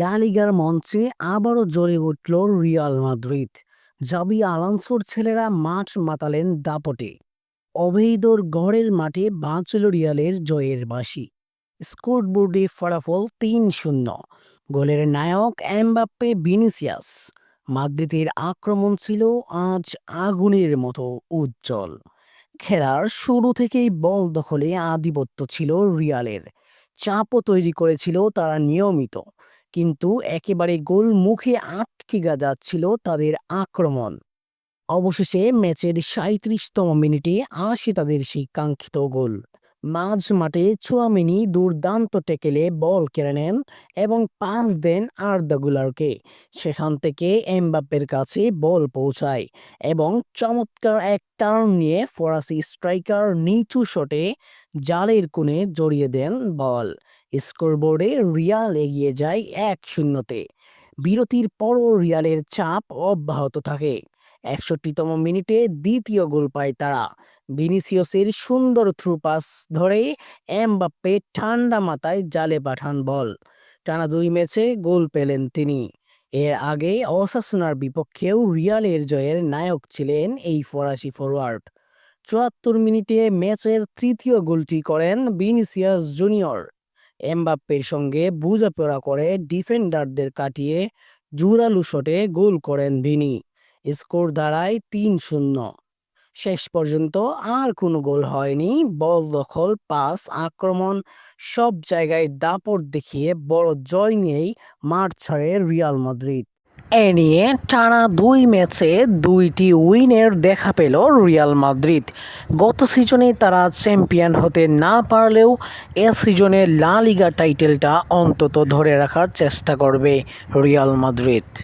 লা লিগার মঞ্চে আবারও জ্বলে উঠল রিয়াল মাদ্রিদ। জাবি আলানসোর ছেলেরা মাঠ মাতালেন দাপটে। অভেদর গড়ের মাঠে বাঁচল রিয়ালের জয়ের বাসি স্কোরবোর্ডে ফলাফল তিন শূন্য। গোলের নায়ক এমবাপ্পে ভিনিসিয়াস। মাদ্রিদের আক্রমণ ছিল আজ আগুনের মতো উজ্জ্বল। খেলার শুরু থেকেই বল দখলে আধিপত্য ছিল রিয়ালের। চাপও তৈরি করেছিল তারা নিয়মিত। কিন্তু একেবারে গোল মুখে আটকে যাচ্ছিল তাদের আক্রমণ। অবশেষে ম্যাচের সাঁত্রিশতম মিনিটে আসে তাদের সেই কাঙ্ক্ষিত গোল। মাঝ মাঠে চুয়ামিনি দুর্দান্ত টেকেলে বল কেড়ে নেন এবং পাস দেন আর্দাগুলারকে সেখান থেকে এমবাপ্পের কাছে বল পৌঁছায় এবং চমৎকার এক টার্ন নিয়ে ফরাসি স্ট্রাইকার নিচু শটে জালের কোণে জড়িয়ে দেন বল। স্কোরবোর্ডে রিয়াল এগিয়ে যায় এক শূন্যতে। বিরতির পরও রিয়ালের চাপ অব্যাহত থাকে। একষট্টিতম মিনিটে দ্বিতীয় গোল পায় তারা। ভিনিসিয়াসের সুন্দর থ্রু পাস ধরে এমবাপ্পে ঠান্ডা মাথায় জালে পাঠান বল। টানা দুই ম্যাচে গোল পেলেন তিনি। এর আগে অসাসনার বিপক্ষেও রিয়ালের জয়ের নায়ক ছিলেন এই ফরাসি ফরোয়ার্ড। চুয়াত্তর মিনিটে ম্যাচের তৃতীয় গোলটি করেন ভিনিসিয়াস জুনিয়র। এমবাপ্পের সঙ্গে বুঝাপড়া করে ডিফেন্ডারদের কাটিয়ে জোরালো শটে গোল করেন ভিনি। স্কোর দাঁড়ায় তিন শূন্য। শেষ পর্যন্ত আর কোনো গোল হয়নি। বল দখল, পাস, আক্রমণ, সব জায়গায় দাপট দেখিয়ে বড় জয় নিয়েই মাঠ ছাড়ে রিয়াল মাদ্রিদ। এ নিয়ে টানা দুই ম্যাচে দুইটি উইনের দেখা পেল রিয়াল মাদ্রিদ। গত সিজনে তারা চ্যাম্পিয়ন হতে না পারলেও এ সিজনে লা লিগা টাইটেলটা অন্তত ধরে রাখার চেষ্টা করবে রিয়াল মাদ্রিদ।